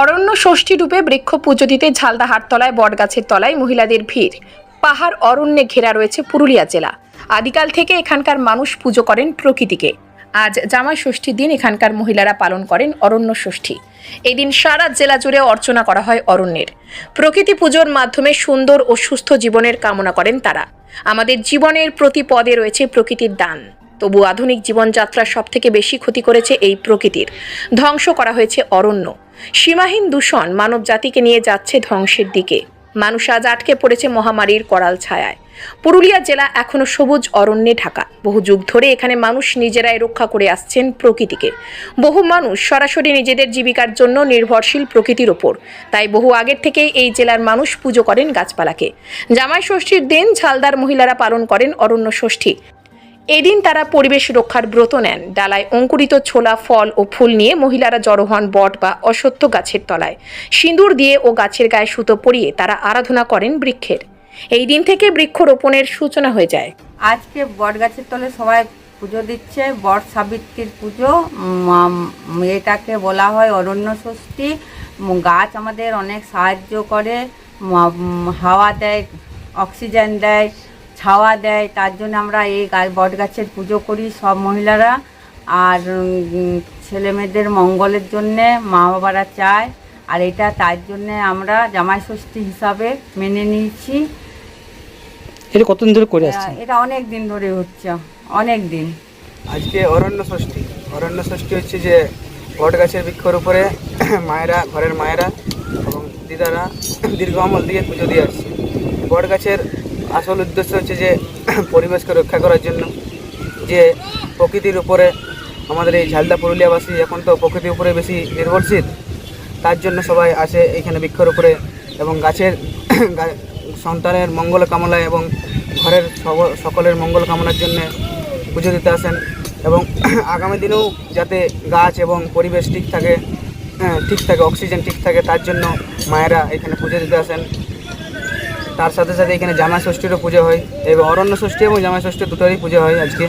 অরণ্য ষষ্ঠী রূপে বৃক্ষ পুজো দিতে ঝালদা হাটতলায়, বটগাছের তলায় মহিলাদের ভিড়। পাহাড় অরণ্যে ঘেরা রয়েছে পুরুলিয়া জেলা। আদিকাল থেকে এখানকার মানুষ পুজো করেন প্রকৃতিকে। আজ জামাই ষষ্ঠীর দিন এখানকার মহিলারা পালন করেন অরণ্য ষষ্ঠী। এই দিন সারা জেলা জুড়ে অর্চনা করা হয় অরণ্যের। প্রকৃতি পুজোর মাধ্যমে সুন্দর ও সুস্থ জীবনের কামনা করেন তারা। আমাদের জীবনের প্রতি পদে রয়েছে প্রকৃতির দান। তবু আধুনিক জীবনযাত্রা সব থেকে বেশি ক্ষতি করেছে এই প্রকৃতির। ধ্বংস করা হয়েছে অরণ্য। সীমাহীন দূষণ মানব জাতিকে নিয়ে যাচ্ছে ধ্বংসের দিকে। মানুষ আজ আটকে পড়েছে মহামারীর করাল ছায়ায়। পুরুলিয়া জেলা এখনও সবুজ অরণ্যে ঢাকা। বহু যুগ ধরে এখানে মানুষ নিজেরাই রক্ষা করে আসছেন প্রকৃতিকে। বহু মানুষ সরাসরি নিজেদের জীবিকার জন্য নির্ভরশীল প্রকৃতির ওপর। তাই বহু আগের থেকেই এই জেলার মানুষ পুজো করেন গাছপালাকে। জামাই ষষ্ঠীর দিন ঝালদার মহিলারা পালন করেন অরণ্য ষষ্ঠী। এদিন তারা পরিবেশ রক্ষার ব্রত নেন। ডালায় অঙ্কুরিত ছোলা, ফল ও ফুল নিয়ে মহিলারা জড়ো হন বট বা অসত্য গাছের তলায়। সিঁদুর দিয়ে ও গাছের গায়ে সুতো পরিয়ে তারা আরাধনা করেন বৃক্ষের। এই দিন থেকে বৃক্ষরোপণের সূচনা হয়ে যায়। আজকে বট গাছের তলে সবাই পুজো দিচ্ছে। বট সাবিত্রীর পুজো এটাকে বলা হয় অরণ্য ষষ্ঠী। গাছ আমাদের অনেক সাহায্য করে। হাওয়া দেয়, অক্সিজেন দেয়। ছাওয়া দেয় তার জন্য আমরা এই গাছ বট গাছের পুজো করি সব মহিলারা। আর উম, ছেলে মেয়েদের মঙ্গলের জন্যে মা বাবারা চায়। আর এটা তার জন্যে আমরা জামাই ষষ্ঠী হিসাবে মেনে নিয়েছি। এটা কতদিন ধরে করে আসছেন? এটা অনেক দিন ধরে হচ্ছে অনেক দিন। আজকে অরণ্য ষষ্ঠী। অরণ্য ষষ্ঠী হচ্ছে যে বট গাছের বৃক্ষর উপরে মায়েরা ঘরের মায়েরা এবং দিদারা দীর্ঘ আমল দিয়ে পুজো দিয়ে আসছে। বট গাছের আসল উদ্দেশ্য হচ্ছে যে পরিবেশকে রক্ষা করার জন্য যে প্রকৃতির উপরে আমাদের এই ঝালদা পুরুলিয়াবাসী এখন তো প্রকৃতির উপরে বেশি নির্ভরশীল তার জন্য সবাই আসে এখানে বৃক্ষর উপরে এবং গাছের সন্তানের মঙ্গল কামনায় এবং ঘরের সকলের মঙ্গল কামনার জন্য পুজো দিতে আসেন এবং আগামী দিনেও যাতে গাছ এবং পরিবেশ ঠিক থাকে হ্যাঁ, ঠিক থাকে অক্সিজেন ঠিক থাকে তার জন্য মায়েরা এখানে পুজো দিতে আসেন। তার সাথে সাথে এখানে জামাই ষষ্ঠীরও পুজো হয়, এবং অরণ্য ষষ্ঠী এবং জামাই ষষ্ঠী দুটোরই পুজো হয় আজকে।